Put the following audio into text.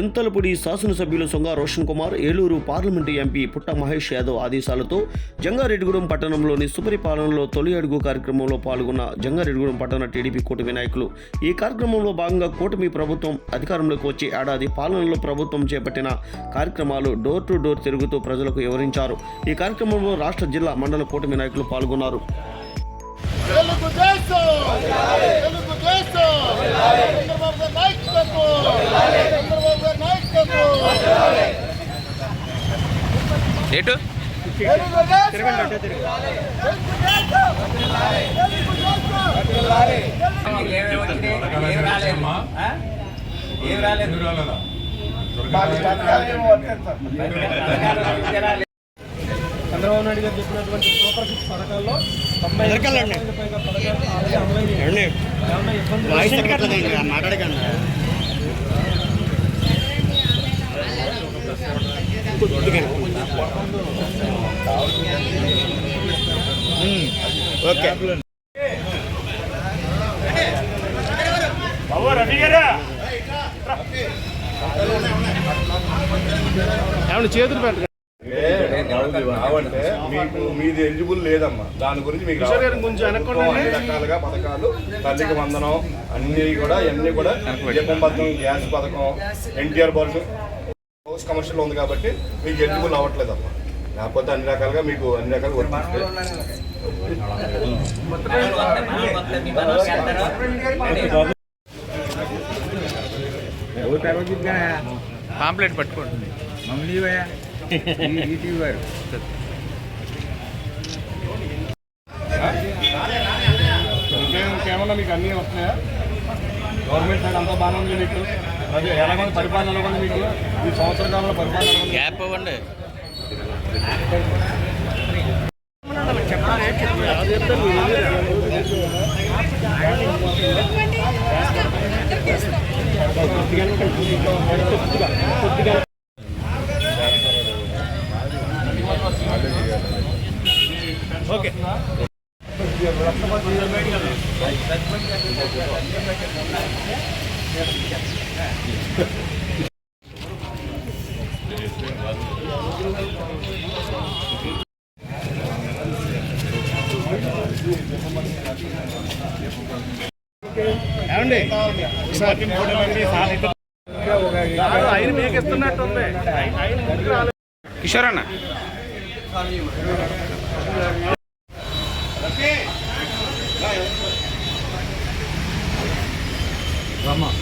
చింతలపూడి శాసనసభ్యులు Songa Roshan Kumar Eluru parliament MP Putta Mahesh Yadav ఆదేశాలతో జంగారెడ్డిగూడెం పట్టణంలోని సుపరిపాలనలో తొలి అడుగు కార్యక్రమంలో పాల్గొన్న జంగారెడ్డిగూడెం పట్టణ టీడీపీ కూటమి నాయకులు. ఈ కార్యక్రమంలో భాగంగా కూటమి ప్రభుత్వం అధికారంలోకి వచ్చి ఏడాది పాలనలో ప్రభుత్వం చేపట్టిన కార్యక్రమాలు డోర్ టు డోర్ తిరుగుతూ ప్రజలకు వివరించారు. ఈ కార్యక్రమంలో రాష్ట్ర జిల్లా మండల కూటమి నాయకులు పాల్గొన్నారు. తెలుగుదేశం తెలుగుదేశం చంద్రబాబు గారి నాయకత్వం చంద్రబాబు గారి నాయకత్వం ఏం రాలేదు చంద్రబాబు నాయుడు గారు చెప్పినటువంటి సూపర్ సిక్స్ పథకాల్లో తొంభై పథకాలు ఆల్రెడీ ఏమన్నా ఇబ్బందులు ఏమన్నా చేతులు కావంటే మీకు మీది ఎలిజిబుల్ లేదమ్మా. దాని గురించి మీకు. అన్ని రకాలుగా పథకాలు తల్లికి వందనం అన్ని కూడా అన్ని కూడా దీపం పథకం గ్యాస్ పథకం ఎన్టీఆర్ బాల్ హౌస్ కమర్షియల్ ఉంది కాబట్టి మీకు ఎలిజిబుల్ అవ్వట్లేదమ్మా లేకపోతే అన్ని రకాలుగా మీకు అన్ని రకాలు వర్తిస్తాయి పాంప్లెట్ పట్టుకోండి. ఇంకేం- ఇంకేమన్నా మీకు అన్నీ వస్తున్నాయా? గవర్నమెంట్ సైడ్ అంతా బాగానే ఉంది మీకు? అది ఎలాగో పరిపాలన ఎలా ఉంది మీకు ఈ సంవత్సర కాలంలో పరిపాలన? గ్యాప్ ఇవ్వండి ఆయన మీకు ఇస్తున్నట్టు ఉంది. ఆయన. కిషోర్ అన్న ரமா